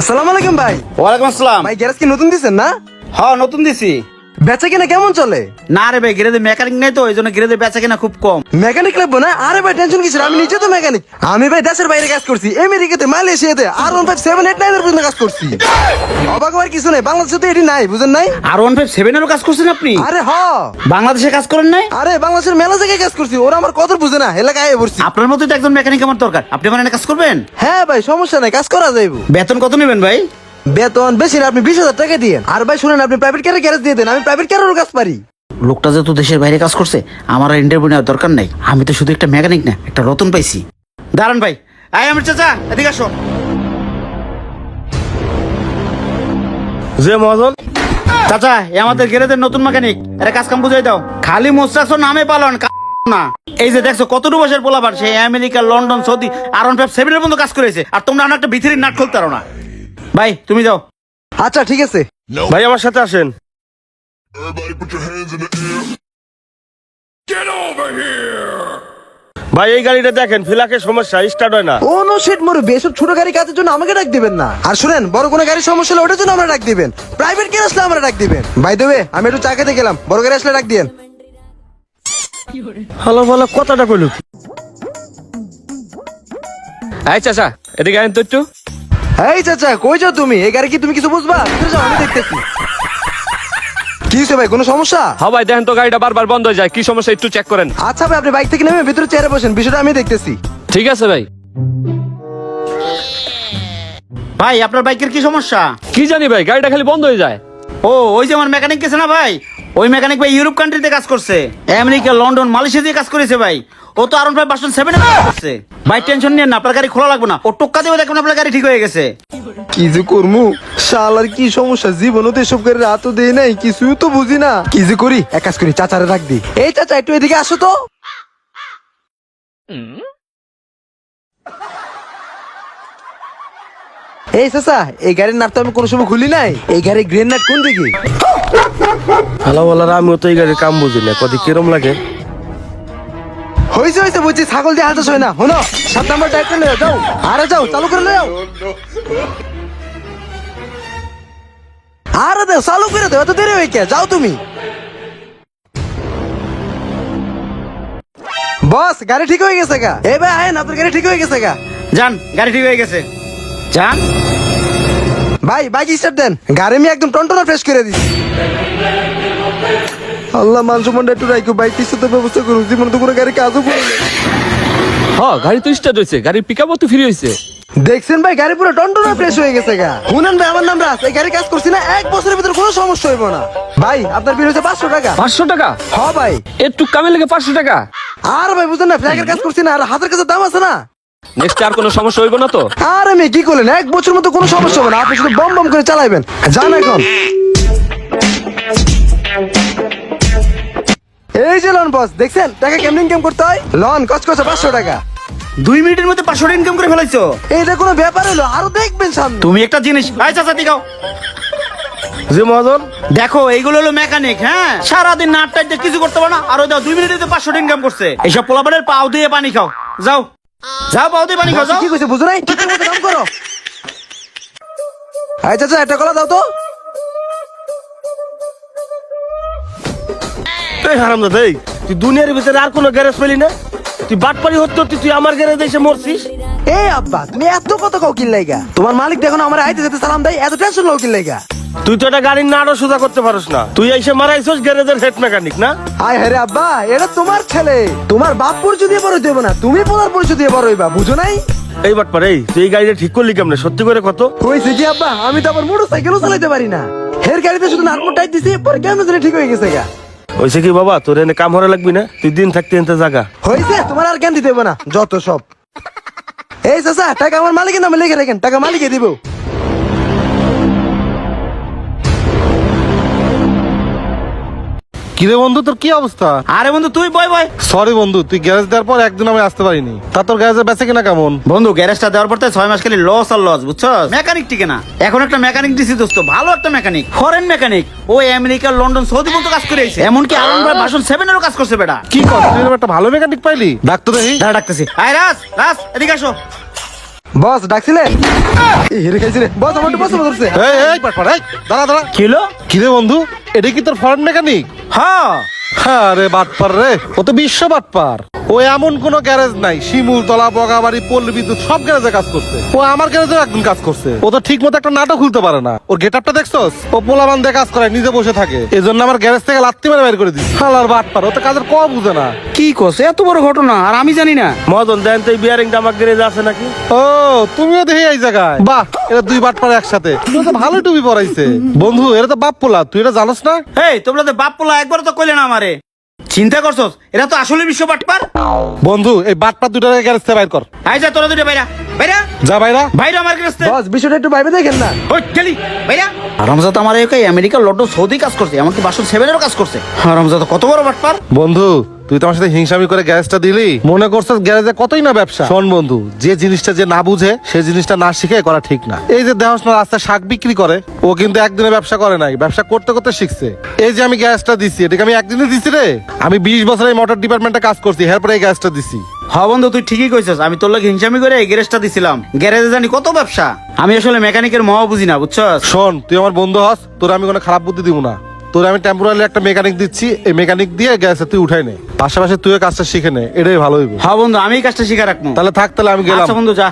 আসসালামু আলাইকুম ভাই। ওয়ালাইকুম আসসালাম। ভাই গ্যারেজ কি নতুন দিছেন না? হ্যাঁ নতুন দিছি। বেচা কিনা কেমন চলে? না রে ভাই গ্রেডে মেকানিক নেই তো ওই জন্য গ্রেডে বেচা কিনা খুব কম। মেকানিক লাগবো না? আরে ভাই টেনশন কিছু না, আমি নিজে তো মেকানিক আমি ভাই দেশের বাইরে কাজ করছি। আমেরিকাতে মালয়েশিয়াতে আর one five seven eight nine পর্যন্ত কাজ করছি। অবাক হওয়ার কিছু নেই। বাংলাদেশে তো এটি নাই বুঝেন নাই? আর ওয়ান ফাইভ সেভেনেরও কাজ করছেন আপনি? আরে হ। বাংলাদেশে কাজ করেন নাই? আরে বাংলাদেশের মেলা জায়গায় কাজ করছি। ওরা আমার কত বুঝে না এলাকায় পড়ছি। আপনার মতো তো একজন মেকানিক আমার দরকার। আপনি আমার কাজ করবেন? হ্যাঁ ভাই সমস্যা নাই কাজ করা যাইব। বেতন কত নেবেন ভাই? বেতন বেশি না আপনি বিশ হাজার টাকা দিয়ে আর ভাই শুনেন আপনি প্রাইভেট ক্যারে গ্যারেজ দিয়ে দেন আমি প্রাইভেট ক্যারেরও কাজ পারি। লোকটা যেহেতু দেশের বাইরে কাজ করছে আমার আর ইন্টারভিউ নেওয়ার দরকার নাই। আমি তো শুধু একটা মেকানিক না একটা রতন পাইছি। দাঁড়ান ভাই। আয় আমার চাচা এদিকে আসো। যে মহাজন। চাচা এ আমাদের গ্যারেজের নতুন মেকানিক এটা কাজ কাম বুঝাই দাও। খালি মোস্টাকশো নামে পালন না। এই যে দেখছ কতটুকু বছর পোলাবার সে আমেরিকা লন্ডন সৌদি আর ওয়ান ফাইভ সেভেনের মতো কাজ করেছে। আর তোমরা আমার একটা ভিতরের নাট খুলতে পারো না। ভাই তুমি যাও। আচ্ছা ঠিক আছে। ভাই আমার সাথে আসেন! ভাই এই গাড়িটা দেখেন ফিলাকের সমস্যা স্টার্ট হয় না। ও নো শিট মরবে এসব ছোট গাড়ি কাজের জন্য আমাকে ডাক দিবেন না। আর শুনেন বড় কোনো গাড়ির সমস্যা হলে ওটার জন্য আমরা ডাক দিবেন। প্রাইভেট কেন আসলে আমরা ডাক দিবেন। বাই দেবে আমি একটু চা খেতে গেলাম। বড় গাড়ি আসলে ডাক দিয়েন। হ্যালো বলো কথাটা কইল এই চাচা এদিকে আইন তো একটু। এই চাচা কই যাও তুমি? এই গাড়ি কি তুমি কিছু বুঝবা? ভিতরে যাও আমি দেখতেছি। কি হয়েছে ভাই কোনো সমস্যা? হ্যাঁ ভাই দেখেন তো গাড়িটা বারবার বন্ধ হয়ে যায়। কি সমস্যা? একটু চেক করেন। আচ্ছা ভাই আপনি বাইক থেকে নেমে ভিতরে চেয়ারে বসেন বিষয়টা আমি দেখতেছি। ঠিক আছে ভাই। ভাই আপনার বাইকের কি সমস্যা? কি জানি ভাই গাড়িটা খালি বন্ধ হয়ে যায়। ও ওই যে আমার মেকানিক গেছে না ভাই? ওই মেকানিক ভাই ইউরোপ কান্ট্রিতে কাজ করছে। আমেরিকা লন্ডন মালয়েশিয়া দিয়ে কাজ করেছে ভাই। ও তো আরন ভাই বাসন সেভেন কাজ করছে। ভাই টেনশন নিয়ে না, আপনার গাড়ি খোলা লাগবে না। ও টোক্কা দেবে দেখুন আপনার গাড়ি ঠিক হয়ে গেছে। কি যে করমু? শালার কি সমস্যা? জীবনও তো এসব করে রাতও দেই নাই কিছু তো বুঝি না। কি যে করি? এক কাজ করি, চাচারে রাখ দি। এই চাচা, একটু এদিকে আসো তো। এই চাচা, এই গাড়ির নাট তো আমি কোনো সময় খুলি নাই। এই গাড়ির গ্রেন নাট কোন দিকে? হ্যালো বলার আমিও তো এই গাড়ির কাম বুঝি না। কত কিরম লাগে? হয়েছে হয়েছে বুঝছি ছাগল দিয়ে হালতে হয় না। হলো সাত নাম্বার টাইপ করে লয়ে যাও। আরে যাও চালু করে লয়ে যাও। আরে দাও চালু করে দাও এত দেরি হয়ে কে যাও তুমি। বস গাড়ি ঠিক হয়ে গেছে গা? ভাই আয়েন আপনার গাড়ি ঠিক হয়ে গেছে গা? যান গাড়ি ঠিক হয়ে গেছে। যান ভাই বাইক স্টার্ট দেন? গাড়ি আমি একদম টনটনা ফ্রেশ করে দিছি। আল্লাহ মান সম্মানটা একটু রাখো বাইক তো ব্যবস্থা করুন জীবনে তো কোনো গাড়ি কাজও করে হ্যাঁ গাড়ি তো স্টার্ট হয়েছে গাড়ির পিক তো ফ্রি হয়েছে। দেখছেন ভাই গাড়ি পুরো টনটনা ফ্রেশ হয়ে গেছে গা। শুনেন ভাই আমার নাম রাস এই গাড়ি কাজ করছি না এক বছরের ভিতরে কোনো সমস্যা হইব না। ভাই আপনার বিল হচ্ছে পাঁচশো টাকা। পাঁচশো টাকা? হ ভাই। একটু কামে লেগে পাঁচশো টাকা। আর ভাই বুঝেন না ফ্ল্যাগের কাজ করছি না আর হাতের কাছে দাম আছে না। নেক্সট আর কোনো সমস্যা হইব না তো? আর আমি কি করলেন? এক বছর মতো কোনো সমস্যা হবে না। আপনি শুধু বম বম করে চালাইবেন। যান এখন। এই যে লন বস দেখছেন? টাকা কেমন ইনকাম করতে হয়? লন কচকচে পাঁচশো টাকা। দুই মিনিটের মধ্যে পাঁচশো ইনকাম করে ফেলাইছো? এইটা কোনো ব্যাপার হলো? আরও দেখবেন সামনে। তুমি একটা জিনিস ভাই চাচা দিগাও যে মহাজন। দেখো এইগুলো হলো মেকানিক হ্যাঁ? সারাদিন নাট টাইট দিয়ে কিছু করতে পারো না। আর ওই দাও দুই মিনিটে পাঁচশো ইনকাম করছে। এইসব পোলাপানের পাও দিয়ে পানি খাও। যাও। যাও পানি খাও কি কইছে বুঝো নাই? ঠিক মতো কাম করো। একটা কলা দাও তো। এই হারাম দাদা তুই দুনিয়ার ভিতরে আর কোনো গ্যারেজ পেলি না? তুই বাটপাড়ি হতে তুই আমার গ্যারেজ এসে মরছিস? এই আব্বা তুমি এত কত কাউ কিনলাইগা তোমার মালিক দেখো আমার আইতে যেতে সালাম দেয় এত টেনশন লাও কিনলাইগা তুই তো একটা গাড়ির নাড়ও সোজা করতে পারস না। তুই এসে মারাইছস গ্যারেজের হেড মেকানিক না? আয় হ্যাঁ আব্বা এটা তোমার ছেলে। তোমার বাপ পরিচয় দিয়ে বড় দেবো না। তুমি পোলার পরিচয় দিয়ে বড় হইবা বুঝো নাই? এই বাটপার এই তুই এই গাড়িটা ঠিক করলি কেমনে? সত্যি করে কত? হয়েছে কি আব্বা আমি তো আবার মোটর সাইকেলও চালাইতে পারি না। হের গাড়িতে শুধু টাইট দিছি পরে কেমন জানি ঠিক হয়ে গেছে গা। হয়েছে কি বাবা তোর এনে কাম হরে লাগবি না? তুই দিন থাকতে এনতে জাগা। হয়েছে তোমার আর জ্ঞান দিতে হবে না যত সব। এই চাচা টাকা আমার মালিকের নামে লিখে রাখেন টাকা মালিকে দিব। কিরে বন্ধু তোর কি অবস্থা? আরে বন্ধু তুই বয় বয়। সরি বন্ধু তুই গ্যারেজ দেওয়ার পর একদিন আমি আসতে পারিনি। তা তোর গ্যারেজে বেঁচে কিনা কেমন? বন্ধু গ্যারেজটা দেওয়ার পর তো ছয় মাস খালি লস আর লস বুঝছ মেকানিক টিকে না। এখন একটা মেকানিক দিছি দোস্ত ভালো একটা মেকানিক ফরেন মেকানিক ও আমেরিকা লন্ডন সৌদি পর্যন্ত কাজ করে আইছে এমনকি আরন ভাই ভাষণ সেভেনেরও কাজ করছে বেটা। কি কর তুই এরকম একটা ভালো মেকানিক পাইলি? ডাক্তার দেখি। দাঁড়া ডাকতেছি। আয় রাস রাস এদিকে আসো। বস ডাকছিলেন এই হেরে খাইছি রে। বস আমার একটু পছন্দ করছে এই এই পাটপাট এই দাঁড়া দাঁড়া। কি হলো? কি রে বন্ধু এটা কি তোর ফরেন মেকানিক হ্যাঁ। রে বাটপার রে ও তো বিশ্ব বাটপার। ও এমন কোন গ্যারেজ নাই। শিমুল তলা বগাবাড়ি পল্লী বিদ্যুৎ সব গ্যারেজে কাজ করছে। ও আমার গ্যারেজে একদিন কাজ করছে। ও তো ঠিক মতো একটা নাটক খুলতে পারে না। ওর গেট আপটা দেখছস? ও পোলাবান দিয়ে কাজ করে নিজে বসে থাকে। এই জন্য আমার গ্যারেজ থেকে লাত্তি মেরে বের করে দিস হালার বাটপার ও তো কাজের ক বুঝে না। কি করছে এত বড় ঘটনা আর আমি জানি না। মদন দেন তো বিয়ারিংটা আমার গ্যারেজে আছে নাকি? ও তুমিও দেখি এই জায়গায়। বাহ এরা দুই বাটপার একসাথে। তুই তো ভালো টুপি পরাইছে। বন্ধু এরা তো বাপ পোলা তুই এটা জানোস না? এই তোমরা তো বাপ পোলা একবার তো কইলে না আমারে। চিন্তা করছস? এরা তো আসলে বিশ্ব বাটপার। বন্ধু এই বাটপার দুটাকে গ্যারেজ থেকে বাইর কর। আই যা তোরা দুটো বাইরা। বাইরা? যা বাইরা। বাইরা আমার কাছে বস বিষয়টা একটু বাইরে দেখেন না। ওই গেলি বাইরা? আরামজাত আমার একে আমেরিকা লন্ডন সৌদি কাজ করছে এমনকি বাসন সেভেনেরও কাজ করছে। আরামজাত কত বড় বাটপার? বন্ধু তুই তো আমার সাথে হিংসামি করে গ্যারেজটা দিলি। মনে করছিস গ্যারেজে কতই না ব্যবসা? শোন বন্ধু যে জিনিসটা যে না বুঝে সেই জিনিসটা না শিখে করা ঠিক না। এই যে দেহস না রাস্তায় শাক বিক্রি করে ও কিন্তু একদিনে ব্যবসা করে নাই ব্যবসা করতে করতে শিখছে। এই যে আমি গ্যাসটা দিছি এটাকে আমি একদিনে দিছি রে? আমি বিশ বছর এই মোটর ডিপার্টমেন্টে কাজ করছি এরপরে এই গ্যাসটা দিছি। হ্যাঁ বন্ধু তুই ঠিকই কইছিস আমি তোর লাগে হিংসামি করে এই গ্যারেজটা দিছিলাম। গ্যারেজে জানি কত ব্যবসা। আমি আসলে মেকানিকের মহা বুঝি না বুঝছস? শোন তুই আমার বন্ধু হস তোর আমি কোনো খারাপ বুদ্ধি দিব না। তোর আমি টেম্পোরারি একটা মেকানিক দিচ্ছি এই মেকানিক দিয়ে গ্যাসে তুই উঠাই নে। পাশাপাশি তুই কাজটা শিখে নে এটাই ভালো হইব। হ্যাঁ বন্ধু আমি কাজটা শিখে রাখব। তাহলে থাক তাহলে আমি গেলাম। আচ্ছা বন্ধু যা।